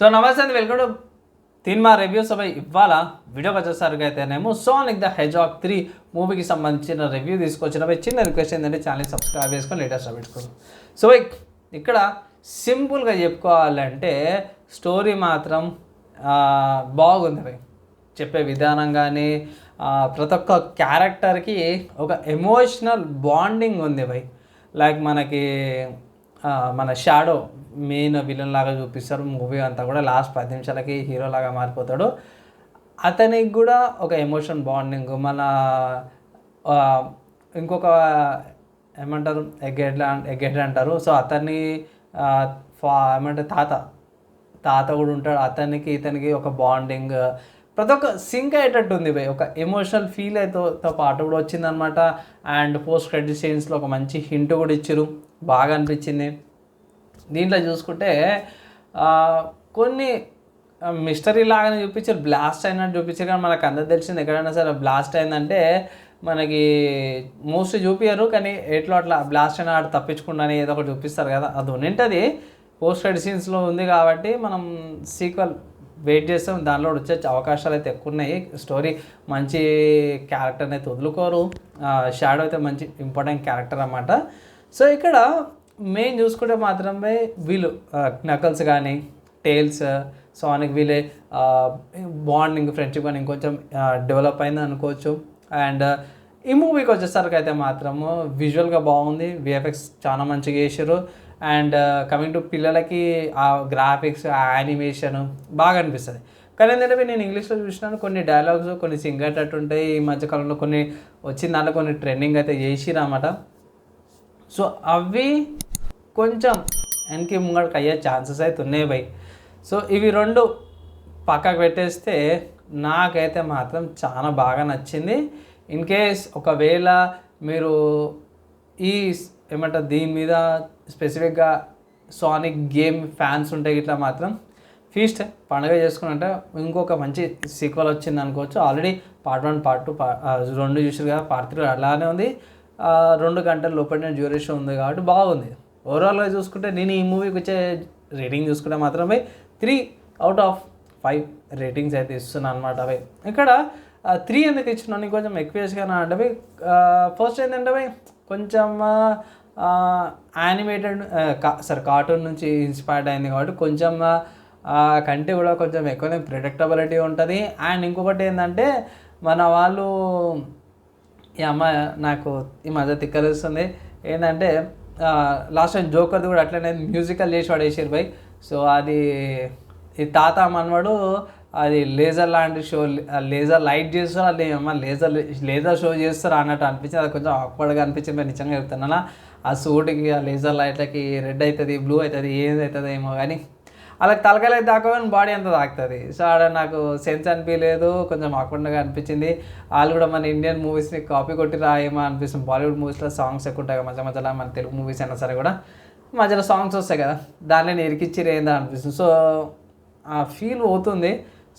So నమస్తే అండి welcome to cinema reviews అవి ఇవాళ వీడియోకి వచ్చేసరికి అయితేనేమో సోనిక్ ద హెజాక్ త్రీ మూవీకి సంబంధించిన రివ్యూ తీసుకొచ్చిన. చిన్న రిక్వెస్ట్ ఏంటంటే ఛానల్ సబ్స్క్రైబ్ చేసుకొని లేటెస్ట్ పెట్టుకోండి. సో ఇక్కడ సింపుల్గా చెప్పుకోవాలంటే స్టోరీ మాత్రం బాగుంది భయ్ చెప్పే విధానం కానీ ప్రతి ఒక్క క్యారెక్టర్కి ఒక ఎమోషనల్ బాండింగ్ ఉంది భయ్ లైక్ మనకి మన షాడో మెయిన్ విలన్ లాగా చూపిస్తారు. మూవీ అంతా కూడా లాస్ట్ పది నిమిషాలకి హీరోలాగా మారిపోతాడు. అతనికి కూడా ఒక ఎమోషన్ బాండింగ్ మన ఇంకొక ఏమంటారు? ఎగ్గెడ్ ఎగ్గెడ్ అంటారు. సో అతన్ని ఫా ఏమంటారు తాత తాత కూడా ఉంటాడు. అతనికి ఇతనికి ఒక బాండింగ్ ప్రతి ఒక్క సింక్ అయ్యేటట్టు ఉంది భయ్ ఒక ఎమోషనల్ ఫీల్ అయితే పాట కూడా వచ్చిందనమాట అండ్ పోస్ట్ క్రెడిట్ సీన్స్లో ఒక మంచి హింట్ కూడా ఇచ్చారు బాగా అనిపించింది. దీంట్లో చూసుకుంటే కొన్ని మిస్టరీ లాగానే చూపించారు బ్లాస్ట్ అయినట్టు చూపించారు కానీ మనకు అందరు తెలిసింది ఎక్కడైనా సరే బ్లాస్ట్ అయిందంటే మనకి మోస్ట్లీ చూపించారు కానీ ఎట్లా అట్లా బ్లాస్ట్ అయిన ఆడు తప్పించుకుండానే ఏదో ఒకటి చూపిస్తారు కదా అది ఉంటుంది. పోస్ట్ క్రెడిట్ సీన్స్లో ఉంది కాబట్టి మనం సీక్వెల్ వెయిట్ చేస్తాం దానిలో వచ్చే అవకాశాలు అయితే ఎక్కువ ఉన్నాయి. స్టోరీ మంచి క్యారెక్టర్ని అయితే వదులుకోరు. షాడో అయితే మంచి ఇంపార్టెంట్ క్యారెక్టర్ అన్నమాట. సో ఇక్కడ మెయిన్ చూసుకుంటే మాత్రమే వీళ్ళు నకల్స్ కానీ టేల్స్ సానిక్ వీలే బాండింగ్ ఫ్రెండ్షిప్ కానీ ఇంకొంచెం డెవలప్ అయింది అనుకోవచ్చు. అండ్ ఈ మూవీకి వచ్చేసరికి అయితే మాత్రము విజువల్గా బాగుంది. విఎఫ్ఎక్స్ చాలా మంచిగా వేసారు అండ్ కమింగ్ టు పిల్లలకి ఆ గ్రాఫిక్స్ ఆ యానిమేషన్ బాగా అనిపిస్తుంది. కానీ ఏంటంటే నేను ఇంగ్లీష్లో చూసినాను కొన్ని డైలాగ్స్ కొన్ని సింగేటట్టు ఉంటాయి. ఈ మధ్యకాలంలో కొన్ని వచ్చిన దాంట్లో కొన్ని ట్రెండింగ్ అయితే చేసిరన్నమాట సో అవి కొంచెం వెనక్కి ముంగడికి అయ్యే ఛాన్సెస్ అయితే ఉన్నాయి భయ్. సో ఇవి రెండు పక్కకు పెట్టేస్తే నాకైతే మాత్రం చాలా బాగా నచ్చింది. ఇన్ కేస్ ఒకవేళ మీరు ఈ ఏమంటారు దీని మీద స్పెసిఫిక్గా సానిక్ గేమ్ ఫ్యాన్స్ ఉంటే ఇట్లా మాత్రం ఫీస్ట్ పండుగ చేసుకున్నట్టే ఇంకొక మంచి సీక్వల్ వచ్చింది అనుకోవచ్చు. Already part one part two రెండు చూసారు కదా పార్ట్ త్రీ అలానే ఉంది. రెండు గంటల లోపల డ్యూరేషన్ ఉంది కాబట్టి బాగుంది. ఓవరాల్గా చూసుకుంటే నేను ఈ మూవీకి వచ్చే రేటింగ్ చూసుకుంటే మాత్రమే three out of five ratings అయితే ఇస్తున్నాను అనమాట అవి ఇక్కడ త్రీ ఎందుకు ఇచ్చినాను? కొంచెం ఎక్కువ వేసుకున్నా అంటే ఫస్ట్ ఏంటంటే కొంచెం యానిమేటెడ్ సారీ కార్టూన్ నుంచి ఇన్స్పైర్డ్ అయింది కాబట్టి కొంచెం కంటే కూడా కొంచెం ఎక్కువనే ప్రిడిక్టబిలిటీ ఉంటుంది. అండ్ ఇంకొకటి ఏంటంటే మన వాళ్ళు ఈ అమ్మ నాకు ఈ మధ్య తిక్కలుస్తుంది. ఏంటంటే లాస్ట్ టైం జోకర్ది కూడా అట్లనే మ్యూజికల్ చేసి పడేసారు బై. సో అది ఈ తాత మనవాడు అది లేజర్ లాంటి షో లేజర్ లైట్ చేస్తారు అది ఏమన్నా లేజర్ లేజర్ షో చేస్తారు అన్నట్టు అనిపించింది. అది కొంచెం ఆక్వర్డ్గా అనిపించింది మరి నిజంగా చెప్తున్నానా ఆ సూట్కి ఆ లేజర్ లైట్లకి రెడ్ అవుతుంది బ్లూ అవుతుంది ఏది అవుతుంది ఏమో కానీ అలా తలకాయలకు దాకా బాడీ అంతా తాకుతుంది. సో ఆడ నాకు సెన్స్ అనిపించలేదు కొంచెం ఆకుండా అనిపించింది. వాళ్ళు కూడా మన ఇండియన్ మూవీస్ని కాపీ కొట్టి రాయేమో అనిపిస్తుంది. బాలీవుడ్ మూవీస్లో సాంగ్స్ ఎక్కువ ఉంటాయి మధ్య మధ్యలో మన తెలుగు మూవీస్ అయినా సరే కూడా. మధ్యలో సాంగ్స్ వస్తాయి కదా దాన్ని ఇరికిచ్చిరు ఏందా అనిపిస్తుంది. సో ఆ ఫీల్ అవుతుంది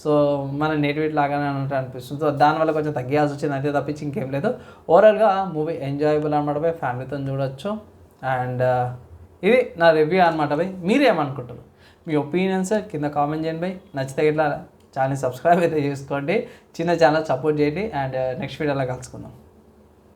సో మన నేటివిట్ లాగానే ఉన్నట్టు అనిపిస్తుంది. సో దానివల్ల కొంచెం తగ్గాల్సి వచ్చింది. అంతే తప్పించి ఇంకేం లేదు. ఓవరాల్గా మూవీ ఎంజాయబుల్ అనమాట పోయి ఫ్యామిలీతో చూడొచ్చు. అండ్ uh, ఇది నా రివ్యూ అనమాట పోయి మీరేమనుకుంటారు మీ ఒపీనియన్స్ కింద కామెంట్ చేయండి బై నచ్చితే ఇట్లా ఛానల్ సబ్స్క్రైబ్ అయితే చేసుకోండి. చిన్న ఛానల్ సపోర్ట్ చేయండి. అండ్ నెక్స్ట్ వీడియోలో కలుసుకుందాం.